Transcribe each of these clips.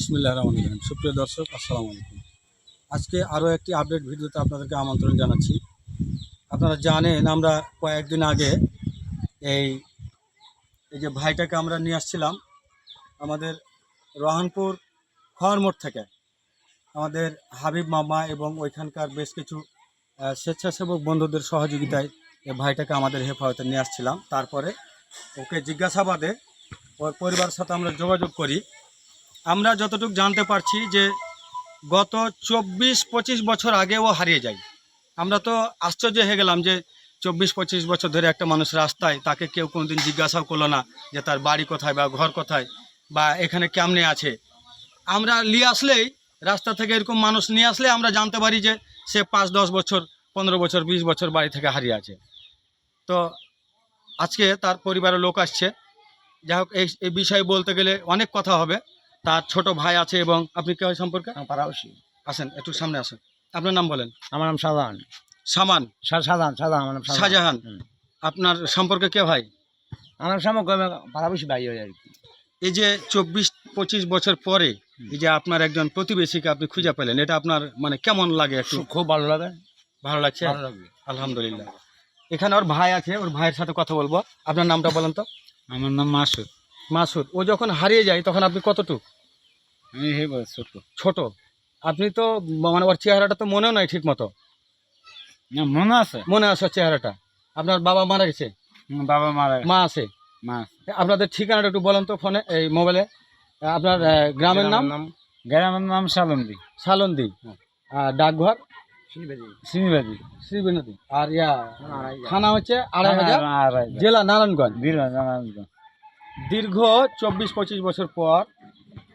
বিসমিল্লাহ রহমান রহিম। সুপ্রিয় দর্শক, আসসালামু আলাইকুম। আজকে আরও একটি আপডেট ভিডিওতে আপনাদেরকে আমন্ত্রণ জানাচ্ছি। আপনারা জানেন, আমরা কয়েকদিন আগে এই এই যে ভাইটাকে আমরা নিয়ে আসছিলাম, আমাদের রহনপুর খওয়ার মোড় থেকে। আমাদের হাবিব মামা এবং ওইখানকার বেশ কিছু স্বেচ্ছাসেবক বন্ধুদের সহযোগিতায় এই ভাইটাকে আমাদের হেফাজতে নিয়ে আসছিলাম। তারপরে ওকে জিজ্ঞাসাবাদে ওর পরিবারের সাথে আমরা যোগাযোগ করি। আমরা যতটুকু জানতে পারছি যে গত চব্বিশ পঁচিশ বছর আগে ও হারিয়ে যায়। আমরা তো আশ্চর্য হয়ে গেলাম যে চব্বিশ পঁচিশ বছর ধরে একটা মানুষ রাস্তায় তাকে কেউ কোনোদিন জিজ্ঞাসাও করল না যে তার বাড়ি কোথায় বা ঘর কোথায় বা এখানে কেমনে আছে। আমরা নিয়ে আসলেই, রাস্তা থেকে এরকম মানুষ নিয়ে আসলে আমরা জানতে পারি যে সে পাঁচ, দশ বছর, পনেরো বছর, বিশ বছর বাড়ি থেকে হারিয়ে আছে। তো আজকে তার পরিবারের লোক আসছে। যাই হোক, এই এই বিষয়ে বলতে গেলে অনেক কথা হবে। তার ছোট ভাই আছে এবং আপনি কে সম্পর্কে? পাড়াবসি আসেন একটু সামনে আসেন। আপনার নাম বলেন। আমার নাম সাজান। সামান? সাজান সাজান আমার নাম শাহজাহান। আপনার সম্পর্কে কে ভাই? আমার সামনে পাড়াবসি ভাই হয় আর কি। এই যে চব্বিশ পঁচিশ বছর পরে এই যে আপনার একজন প্রতিবেশীকে আপনি খুঁজে পেলেন এটা আপনার মানে কেমন লাগে একটু? খুব ভালো লাগে। ভালো লাগছে? ভালো লাগবে। আলহামদুলিল্লাহ। এখানে ওর ভাই আছে ওর ভাইয়ের সাথে কথা বলব। আপনার নামটা বলেন তো। আমার নাম মাসুদ। মাসুদ ও যখন হারিয়ে যায় তখন আপনি কতটুক? আমি হে ছোট। ছোট? আপনি তো মানে ওর চেহারাটা তো মনেও নাই ঠিক মতো না, মনে আছে। মনে আছে ওর চেহারাটা? আপনার বাবা মারা গেছে? বাবা মারা মা আছে? মা আপনাদের ঠিকানাটা একটু বলেন তো ফোনে এই মোবাইলে। আপনার গ্রামের নাম? গ্রামের নাম সালন্দি সালন্দি হ্যাঁ। আর ডাকঘর? শ্রীবাদী। আর ইয়া থানা হচ্ছে আড়াই হাজার। জেলা নারায়ণগঞ্জ। হাজার দীর্ঘ চব্বিশ, পঁচিশ বছর পর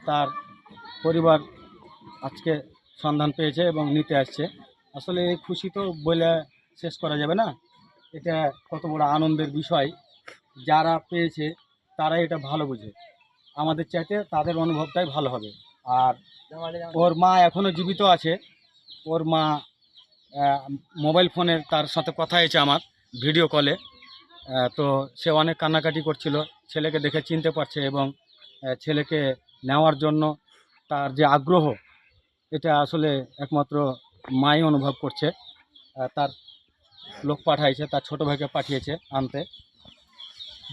তার পরিবার আজকে সন্ধান পেয়েছে এবং নিতে আসছে। আসলে এই খুশি তো বলে শেষ করা যাবে না। এটা কত বড় আনন্দের বিষয়। যারা পেয়েছে, তারাই এটা ভালো বুঝে। আমাদের চাইতে তাদের অনুভবটাই ভালো হবে। আর ওর মা এখনও জীবিত আছে। ওর মা মোবাইল ফোনে তার সাথে কথা হয়েছে আমার, ভিডিও কলে। তো সে অনেক কান্নাকাটি করছিল। ছেলেকে দেখে চিনতে পারছে এবং ছেলেকে নেওয়ার জন্য তার যে আগ্রহ এটা আসলে একমাত্র মাই অনুভব করছে। তার লোক পাঠাইছে তার ছোট ভাইকে পাঠিয়েছে আনতে।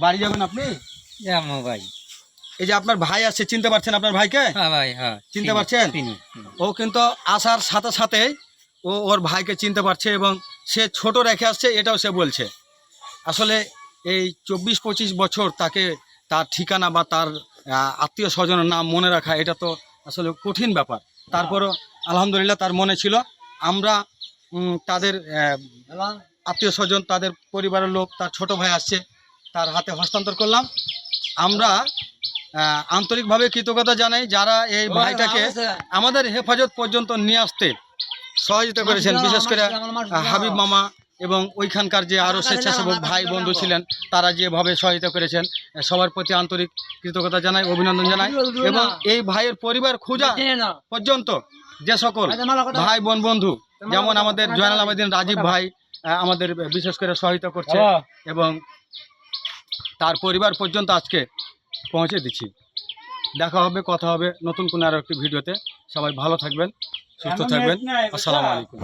বাড়ি যাবেন আপনি? ভাই। এই যে আপনার ভাই আসছে চিনতে পারছেন আপনার ভাইকে? হ্যাঁ ভাই হ্যাঁ। চিনতে পারছেন? ও কিন্তু আসার সাথে সাথেই ও ওর ভাইকে চিনতে পারছে এবং সে ছোট রেখে আসছে এটাও সে বলছে। আসলে এই চব্বিশ পঁচিশ বছর তাকে তার ঠিকানা বা তার আত্মীয় স্বজনের নাম মনে রাখা এটা তো আসলে কঠিন ব্যাপার। তারপরও আলহামদুলিল্লাহ তার মনে ছিল। আমরা তাদের আত্মীয় স্বজন তাদের পরিবারের লোক তার ছোট ভাই আসছে তার হাতে হস্তান্তর করলাম। আমরা আন্তরিকভাবে কৃতজ্ঞতা জানাই যারা এই ভাইটাকে আমাদের হেফাজত পর্যন্ত নিয়ে আসতে সহযোগিতা করেছেন। বিশেষ করে হাবিব মামা এবং ওইখানকার যে আরও স্বেচ্ছাসেবক ভাই বন্ধু ছিলেন তারা যেভাবে সহায়তা করেছেন সবার প্রতি আন্তরিক কৃতজ্ঞতা জানাই অভিনন্দন জানাই এবং এই ভাইয়ের পরিবার খোঁজা পর্যন্ত যে সকল ভাই বোন বন্ধু যেমন আমাদের জয়নাল আবেদিন রাজীব ভাই আমাদের বিশেষ করে সহায়তা করছে এবং তার পরিবার পর্যন্ত আজকে পৌঁছে দিচ্ছি। দেখা হবে কথা হবে নতুন কোনো আরও একটি ভিডিওতে। সবাই ভালো থাকবেন সুস্থ থাকবেন। আসসালামু আলাইকুম।